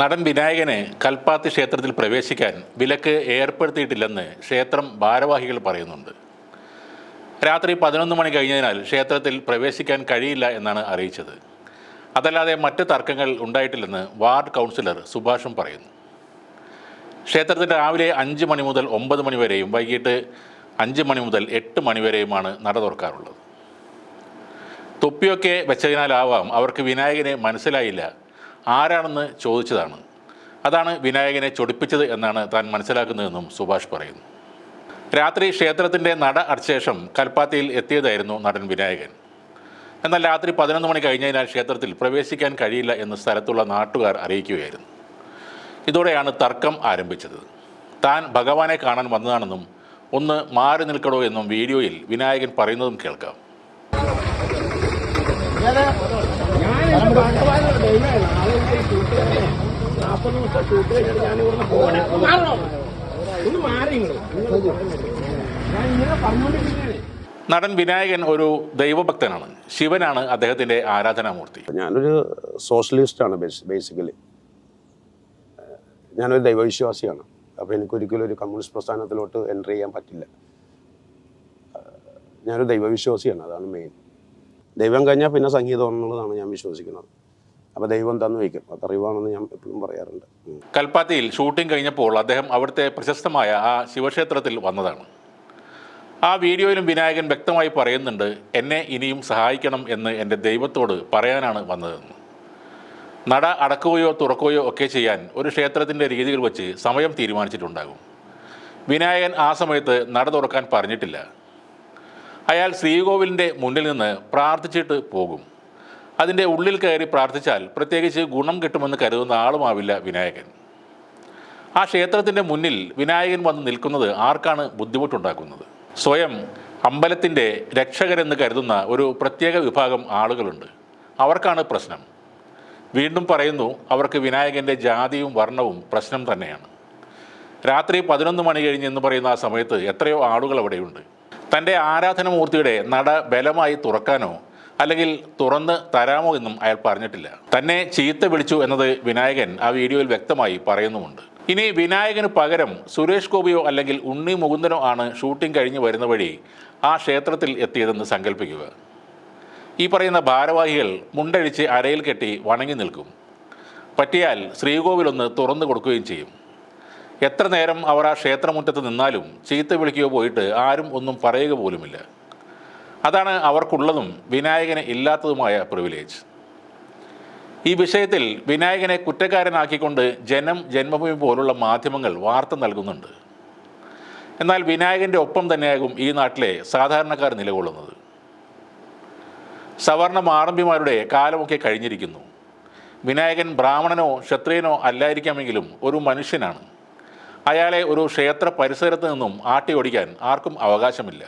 നടൻ വിനായകനെ കൽപ്പാത്തി ക്ഷേത്രത്തിൽ പ്രവേശിക്കാൻ വിലക്ക് ഏർപ്പെടുത്തിയിട്ടില്ലെന്ന് ക്ഷേത്രം ഭാരവാഹികൾ പറയുന്നുണ്ട്. രാത്രി പതിനൊന്ന് മണി കഴിഞ്ഞതിനാൽ ക്ഷേത്രത്തിൽ പ്രവേശിക്കാൻ കഴിയില്ല എന്നാണ് അറിയിച്ചത്. അതല്ലാതെ മറ്റ് തർക്കങ്ങൾ ഉണ്ടായിട്ടില്ലെന്ന് വാർഡ് കൗൺസിലർ സുഭാഷും പറയുന്നു. ക്ഷേത്രത്തിൽ രാവിലെ അഞ്ച് മണി മുതൽ ഒമ്പത് മണി വരെയും വൈകിട്ട് അഞ്ച് മണി മുതൽ എട്ട് മണി വരെയുമാണ് നട തുറക്കാറുള്ളത്. തൊപ്പിയൊക്കെ വെച്ചതിനാലാവാം അവർക്ക് വിനായകനെ മനസ്സിലായില്ല ആരാണെന്ന് ചോദിച്ചതാണ്. അതാണ് വിനായകനെ ചൊടിപ്പിച്ചത് എന്നാണ് താൻ മനസ്സിലാക്കുന്നതെന്നും സുഭാഷ് പറയുന്നു. രാത്രി ക്ഷേത്രത്തിന്റെ നട അടച്ച ശേഷം കൽപ്പാത്തിയിൽ എത്തിയതായിരുന്നു നടൻ വിനായകൻ. എന്നാൽ രാത്രി പതിനൊന്ന് മണി കഴിഞ്ഞതിനാൽ ക്ഷേത്രത്തിൽ പ്രവേശിക്കാൻ കഴിയില്ല എന്ന് സ്ഥലത്തുള്ള നാട്ടുകാർ അറിയിക്കുകയായിരുന്നു. ഇതോടെയാണ് തർക്കം ആരംഭിച്ചത്. താൻ ഭഗവാനെ കാണാൻ വന്നതാണെന്നും ഒന്ന് മാറി നിൽക്കണോ എന്നും വീഡിയോയിൽ വിനായകൻ പറയുന്നതും കേൾക്കാം. ഷൂട്ട് ഞാൻ നടൻ വിനായകൻ ഒരു ദൈവഭക്തനാണ്. ശിവനാണ് അദ്ദേഹത്തിന്റെ ആരാധനാമൂർത്തി. ഞാനൊരു സോഷ്യലിസ്റ്റാണ് ബേസിക്കലി. ഞാനൊരു ദൈവവിശ്വാസിയാണ്. അപ്പോൾ എനിക്കൊരിക്കലും ഒരു കമ്മ്യൂണിസ്റ്റ് പ്രസ്ഥാനത്തിലോട്ട് എൻട്രി ചെയ്യാൻ പറ്റില്ല. ഞാനൊരു ദൈവവിശ്വാസിയാണ് അതാണ് മെയിൻ. ദൈവം കഴിഞ്ഞാൽ പിന്നെ സംഗീതം എന്നുള്ളതാണ് ഞാൻ വിശ്വസിക്കുന്നത്. അപ്പോൾ ദൈവം തന്നു വയ്ക്കും. അത് അറിവാണെന്ന് ഞാൻ എപ്പോഴും പറയാറുണ്ട്. കൽപ്പാത്തിയിൽ ഷൂട്ടിംഗ് കഴിഞ്ഞപ്പോൾ അദ്ദേഹം അവിടുത്തെ പ്രശസ്തമായ ആ ശിവക്ഷേത്രത്തിൽ വന്നതാണ്. ആ വീഡിയോയിലും വിനായകൻ വ്യക്തമായി പറയുന്നുണ്ട് എന്നെ ഇനിയും സഹായിക്കണം എന്ന് എന്റെ ദൈവത്തോട് പറയാനാണ് വന്നതെന്ന്. നട അടക്കുകയോ തുറക്കുകയോ ഒക്കെ ചെയ്യാൻ ഒരു ക്ഷേത്രത്തിന്റെ രീതികൾ വെച്ച് സമയം തീരുമാനിച്ചിട്ടുണ്ടാകും. വിനായകൻ ആ സമയത്ത് നട തുറക്കാൻ പറഞ്ഞിട്ടില്ല. അയാൾ ശ്രീകോവിലിന്റെ മുന്നിൽ നിന്ന് പ്രാർത്ഥിച്ചിട്ട് പോകും. അതിന്റെ ഉള്ളിൽ കയറി പ്രാർത്ഥിച്ചാൽ പ്രത്യേകിച്ച് ഗുണം കിട്ടുമെന്ന് കരുതുന്ന ആളുമാവില്ല വിനായകൻ. ആ ക്ഷേത്രത്തിന്റെ മുന്നിൽ വിനായകൻ വന്ന് നിൽക്കുന്നത് ആർക്കാണ് ബുദ്ധിമുട്ടുണ്ടാക്കുന്നത്? സ്വയം അമ്പലത്തിന്റെ രക്ഷകരെന്ന് കരുതുന്ന ഒരു പ്രത്യേക വിഭാഗം ആളുകളുണ്ട്. അവർക്കാണ് പ്രശ്നം. വീണ്ടും പറയുന്നു അവർക്ക് വിനായകന്റെ ജാതിയും വർണവും പ്രശ്നം തന്നെയാണ്. രാത്രി പതിനൊന്ന് മണി കഴിഞ്ഞ് എന്ന് പറയുന്ന ആ സമയത്ത് എത്രയോ ആളുകൾ അവിടെയുണ്ട്. തന്റെ ആരാധനമൂർത്തിയുടെ നട ബലമായി തുറക്കാനോ അല്ലെങ്കിൽ തുറന്ന് തരാമോ എന്നും അയാൾ പറഞ്ഞിട്ടില്ല. തന്നെ ചീത്ത വിളിച്ചു എന്നത് വിനായകൻ ആ വീഡിയോയിൽ വ്യക്തമായി പറയുന്നുമുണ്ട്. ഇനി വിനായകന് പകരം സുരേഷ് ഗോപിയോ അല്ലെങ്കിൽ ഉണ്ണി മുകുന്ദനോ ആണ് ഷൂട്ടിംഗ് കഴിഞ്ഞ് വരുന്ന വഴി ആ ക്ഷേത്രത്തിൽ എത്തിയതെന്ന് സങ്കല്പിക്കുക. ഈ പറയുന്ന ഭാരവാഹികൾ മുണ്ടഴിച്ച് അരയിൽ കെട്ടി വണങ്ങി നിൽക്കും. പറ്റിയാൽ ശ്രീകോവിലൊന്ന് തുറന്നു കൊടുക്കുകയും ചെയ്യും. എത്ര നേരം അവർ ആ ക്ഷേത്രമുറ്റത്ത് നിന്നാലും ചീത്ത വിളിക്കുകയോ പോയിട്ട് ആരും ഒന്നും പറയുക പോലുമില്ല. അതാണ് അവർക്കുള്ളതും വിനായകന് ഇല്ലാത്തതുമായ പ്രിവിലേജ് ഈ വിഷയത്തിൽ വിനായകനെ കുറ്റക്കാരനാക്കിക്കൊണ്ട് ജനം ജന്മഭൂമി പോലുള്ള മാധ്യമങ്ങൾ വാർത്ത നൽകുന്നുണ്ട്. എന്നാൽ വിനായകന്റെ ഒപ്പം തന്നെയാകും ഈ നാട്ടിലെ സാധാരണക്കാർ നിലകൊള്ളുന്നത്. സവർണ മാറമ്പിമാരുടെ കാലമൊക്കെ കഴിഞ്ഞിരിക്കുന്നു. വിനായകൻ ബ്രാഹ്മണനോ ക്ഷത്രിയനോ അല്ലായിരിക്കാമെങ്കിലും ഒരു മനുഷ്യനാണ്. അയാളെ ഒരു ക്ഷേത്ര പരിസരത്ത് നിന്നും ആട്ടി ഓടിക്കാൻ ആർക്കും അവകാശമില്ല.